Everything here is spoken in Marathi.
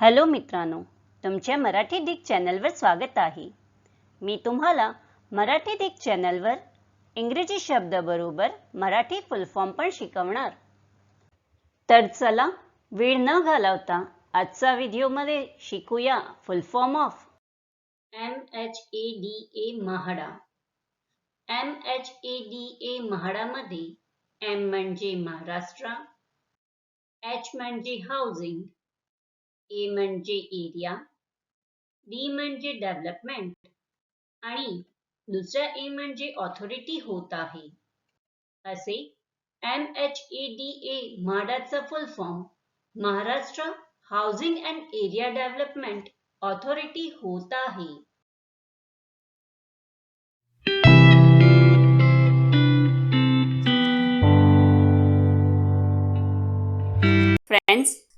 हॅलो मित्रांनो तुमच्या मराठी डिक चॅनलवर स्वागत आहे. मी तुम्हाला मराठी डिक चॅनलवर इंग्रजी शब्दाबरोबर मराठी फुल फॉर्म पण शिकवणार. तर चला वेळ न घालवता आजचा व्हिडिओमध्ये शिकूया full form of M H A D A Mhada. M H A D A म्हाडामध्ये M म्हणजे महाराष्ट्र एच म्हणजे हाऊसिंग ए म्हणजे एरिया डी म्हणजे डेव्हलपमेंट आणि दुसरा ए म्हणजे ऑथॉरिटी होत आहे. असे M H A D A म्हाडाचा full form Maharashtra housing and area development authority होत आहे. फ्रेंड्स